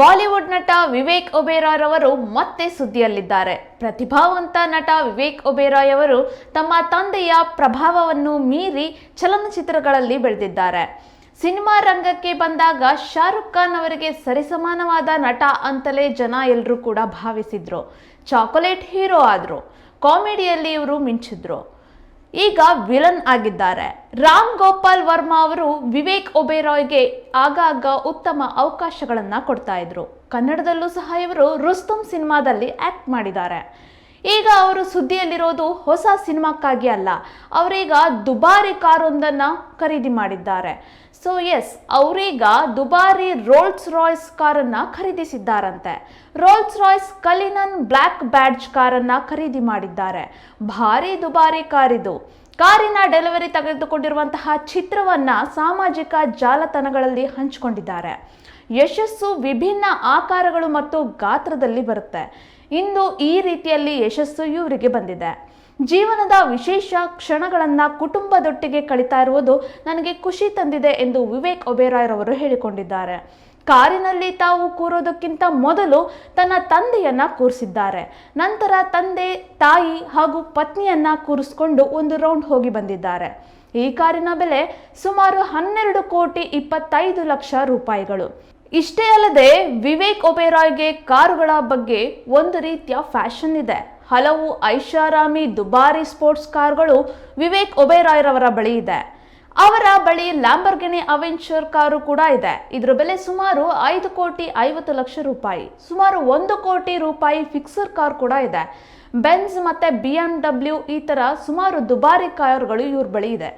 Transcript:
Bollywood ನಟ ವಿವೇಕ್ ಒಬೇರಾಯ್ ಮತ್ತೆ ಸುದ್ದಿಯಲ್ಲಿದ್ದಾರೆ. ಪ್ರತಿಭಾವಂತ ನಟ ವಿವೇಕ್ ಒಬೇರಾಯ್ ಅವರು ತಮ್ಮ ತಂದೆಯ ಪ್ರಭಾವವನ್ನು ಮೀರಿ ಚಲನಚಿತ್ರಗಳಲ್ಲಿ ಬೆಳೆದಿದ್ದಾರೆ. ಸಿನಿಮಾ ರಂಗಕ್ಕೆ ಬಂದಾಗ ಶಾರುಖ್ ಖಾನ್ ಅವರಿಗೆ ಸರಿಸಮಾನವಾದ ನಟ ಅಂತಲೇ ಜನ ಎಲ್ಲರೂ ಕೂಡ ಭಾವಿಸಿದ್ರು. ಚಾಕೊಲೇಟ್ ಹೀರೋ ಆದರು. ಕಾಮಿಡಿಯಲ್ಲಿ ಇವರು ಮಿಂಚಿದ್ರು. ಈಗ ವಿಲನ್ ಆಗಿದ್ದಾರೆ. ರಾಮ್ ಗೋಪಾಲ್ ವರ್ಮಾ ಅವರು ವಿವೇಕ್ ಒಬೇರಾಯ್ಗೆ ಆಗಾಗ ಉತ್ತಮ ಅವಕಾಶಗಳನ್ನ ಕೊಡ್ತಾ ಇದ್ರು. ಕನ್ನಡದಲ್ಲೂ ಸಹ ಇವರು ರುಸ್ತಮ್ ಸಿನಿಮಾದಲ್ಲಿ ಆಕ್ಟ್ ಮಾಡಿದ್ದಾರೆ. ಈಗ ಅವರು ಸುದ್ದಿಯಲ್ಲಿರೋದು ಹೊಸ ಸಿನಿಮಾಕ್ಕಾಗಿ ಅಲ್ಲ, ಅವರೀಗ ದುಬಾರಿ ಕಾರೊಂದನ್ನು ಖರೀದಿ ಮಾಡಿದ್ದಾರೆ. ಸೊ ಎಸ್ ಅವರೀಗ ದುಬಾರಿ ರೋಲ್ಸ್ ರಾಯ್ಸ್ ಕಾರನ್ನು ಖರೀದಿಸಿದ್ದಾರಂತೆ. Rolls Royce Cullinan black badge ಕಾರನ್ನು ಖರೀದಿ ಮಾಡಿದ್ದಾರೆ. ಭಾರಿ ದುಬಾರಿ ಕಾರಿದು. ಕಾರಿನ ಡೆಲಿವರಿ ತೆಗೆದುಕೊಂಡಿರುವಂತಹ ಚಿತ್ರವನ್ನ ಸಾಮಾಜಿಕ ಜಾಲತಾಣಗಳಲ್ಲಿ ಹಂಚಿಕೊಂಡಿದ್ದಾರೆ. ಯಶಸ್ಸು ವಿಭಿನ್ನ ಆಕಾರಗಳು ಮತ್ತು ಗಾತ್ರದಲ್ಲಿ ಬರುತ್ತೆ. ಇಂದು ಈ ರೀತಿಯಲ್ಲಿ ಯಶಸ್ಸು ಇವರಿಗೆ ಬಂದಿದೆ. ಜೀವನದ ವಿಶೇಷ ಕ್ಷಣಗಳನ್ನು ಕುಟುಂಬದೊಟ್ಟಿಗೆ ಕಳೀತಾ ಇರುವುದು ನನಗೆ ಖುಷಿ ತಂದಿದೆ ಎಂದು ವಿವೇಕ್ ಒಬೇರಾಯ್ರವರು ಹೇಳಿಕೊಂಡಿದ್ದಾರೆ. ಕಾರಿನಲ್ಲಿ ತಾವು ಕೂರೋದಕ್ಕಿಂತ ಮೊದಲು ತನ್ನ ತಂದೆಯನ್ನ ಕೂರಿಸಿದ್ದಾರೆ. ನಂತರ ತಂದೆ, ತಾಯಿ ಹಾಗೂ ಪತ್ನಿಯನ್ನ ಕೂರಿಸ್ಕೊಂಡು ಒಂದು ರೌಂಡ್ ಹೋಗಿ ಬಂದಿದ್ದಾರೆ. ಈ ಕಾರಿನ ಬೆಲೆ ಸುಮಾರು ಹನ್ನೆರಡು ಕೋಟಿ ಇಪ್ಪತ್ತೈದು ಲಕ್ಷ ರೂಪಾಯಿಗಳು. ಇಷ್ಟೇ ಅಲ್ಲದೆ ವಿವೇಕ್ ಒಬೆರಾಯ್ಗೆ ಕಾರುಗಳ ಬಗ್ಗೆ ಒಂದು ರೀತಿಯ ಫ್ಯಾಷನ್ ಇದೆ. ಹಲವು ಐಷಾರಾಮಿ ದುಬಾರಿ ಸ್ಪೋರ್ಟ್ಸ್ ಕಾರ್ಗಳು ವಿವೇಕ್ ಒಬೆರಾಯ್ರವರ ಬಳಿ ಇದೆ. ಅವರ ಬಳಿ ಲ್ಯಾಂಬರ್ಗಿನಿ ಅವೆಂಚರ್ ಕಾರು ಕೂಡ ಇದೆ. ಇದರ ಬೆಲೆ ಸುಮಾರು ಐದು ಕೋಟಿ ಐವತ್ತು ಲಕ್ಷ ರೂಪಾಯಿ. ಸುಮಾರು ಒಂದು ಕೋಟಿ ರೂಪಾಯಿ ಫಿಕ್ಸರ್ ಕಾರ್ ಕೂಡ ಇದೆ. ಬೆನ್ಸ್ ಮತ್ತೆ ಬಿ ಎಂ ಡಬ್ಲ್ಯೂ ಈ ತರ ಸುಮಾರು ದುಬಾರಿ ಕಾರುಗಳು ಇವ್ರ ಬಳಿ ಇದೆ.